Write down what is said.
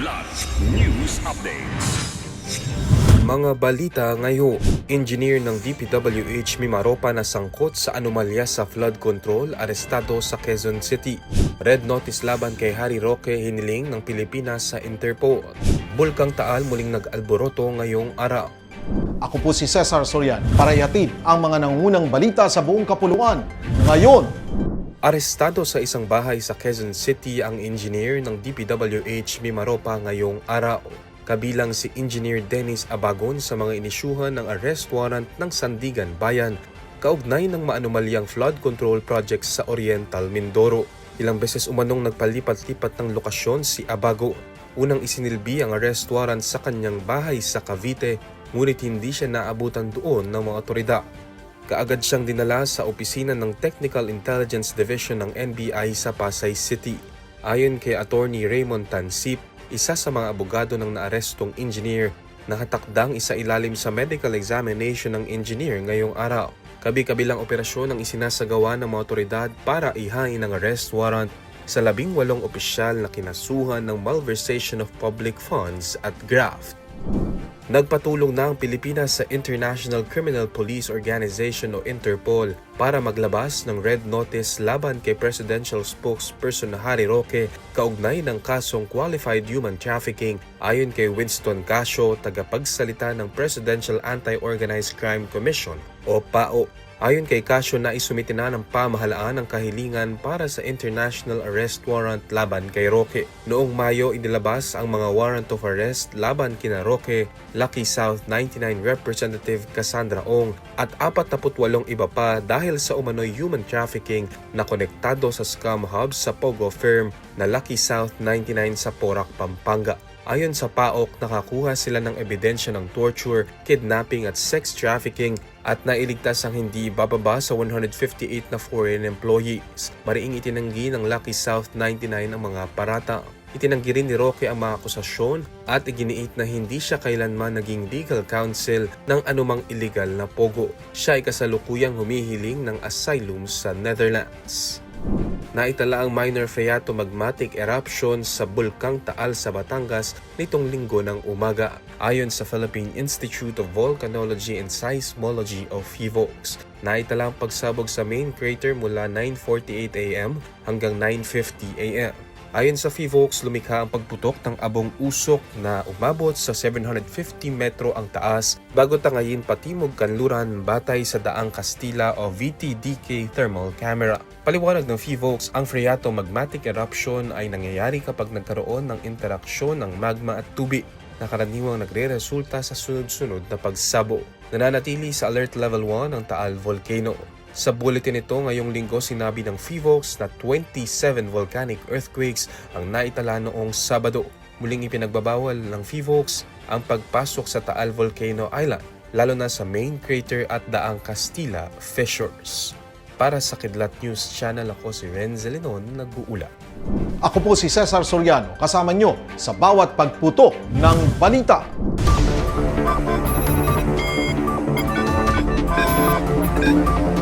Kidlat News Updates. Mga balita ngayon, engineer ng DPWH Mimaropa na sangkot sa anomalya sa flood control arestado sa Quezon City. Red notice laban kay Harry Roque hiniling ng Pilipinas sa Interpol. Bulkang Taal muling nag-alboroto ngayong araw. Ako po si Cesar Sorian para ihatid ang mga nangunang balita sa buong kapuluan. Ngayon, Arestado sa isang bahay sa Quezon City ang engineer ng DPWH Mimaropa ngayong araw. Kabilang si Engineer Dennis Abagon sa mga inisyuhan ng arrest warrant ng Sandigan Bayan kaugnay ng maanumalyang flood control project sa Oriental Mindoro. Ilang beses umanong nagpalipat-lipat ng lokasyon si Abago. Unang isinilbi ang arrest warrant sa kanyang bahay sa Cavite, ngunit hindi siya naabutan doon ng mga otoridad. Kaagad siyang dinala sa opisina ng Technical Intelligence Division ng NBI sa Pasay City. Ayon kay Attorney Raymond Tansip, isa sa mga abogado ng naarestong engineer, nakatakdang isa ilalim sa medical examination ng engineer ngayong araw. Kabi-kabilang operasyon ang isinasagawa ng mga otoridad para ihain ang arrest warrant sa labing walong opisyal na kinasuhan ng malversation of public funds at graft. Nagpatulong na ang Pilipinas sa International Criminal Police Organization o Interpol para maglabas ng red notice laban kay Presidential Spokesperson na Harry Roque kaugnay ng kasong Qualified Human Trafficking ayon kay Winston Casio, tagapagsalita ng Presidential Anti-Organized Crime Commission o PAO. Ayon kay Casio na isumiti na ng pamahalaan ang kahilingan para sa international arrest warrant laban kay Roque. Noong Mayo inilabas ang mga warrant of arrest laban kina Roque, Lucky South 99 Representative Cassandra Ong at 48 iba pa dahil sa umano'y human trafficking na konektado sa scam hub sa Pogo firm na Lucky South 99 sa Porac, Pampanga. Ayon sa PAOK, nakakuha sila ng ebidensya ng torture, kidnapping at sex trafficking at nailigtas ang hindi bababa sa 158 na foreign employees. Mariing itinanggi ng Lucky South 99 ang mga parata. Itinanggi rin ni Roque ang mga akusasyon at iginiit na hindi siya kailanman naging legal counsel ng anumang illegal na pogo. Siya ay kasalukuyang humihiling ng asylum sa Netherlands. Naitala ang minor phreatomagmatic eruption sa Bulkang Taal sa Batangas nitong linggo ng umaga. Ayon sa Philippine Institute of Volcanology and Seismology of PHIVOLCS, naitala ang pagsabog sa main crater mula 9.48 am hanggang 9.50 am. Ayon sa PHIVOLCS, lumikha ang pagputok ng abong usok na umabot sa 750 metro ang taas bago tangayin patimog kanluran batay sa daang Kastila o VTDK thermal camera. Paliwanag ng PHIVOLCS, ang phreatomagmatic eruption ay nangyayari kapag nagkaroon ng interaksyon ng magma at tubig na karaniwang nagre-resulta sa sunod-sunod na pagsabo. Nananatili sa alert level 1 ang Taal Volcano. Sa bulletin nito ngayong linggo sinabi ng PHIVOLCS na 27 volcanic earthquakes ang naitala noong Sabado. Muling ipinagbabawal ng PHIVOLCS ang pagpasok sa Taal Volcano Island, lalo na sa main crater at daang Castilla fissures. Para sa Kidlat News Channel ako si Renzo Lenon, nag-uula. ako po si Cesar Soriano kasama nyo sa bawat pagputo ng balita. Kidlat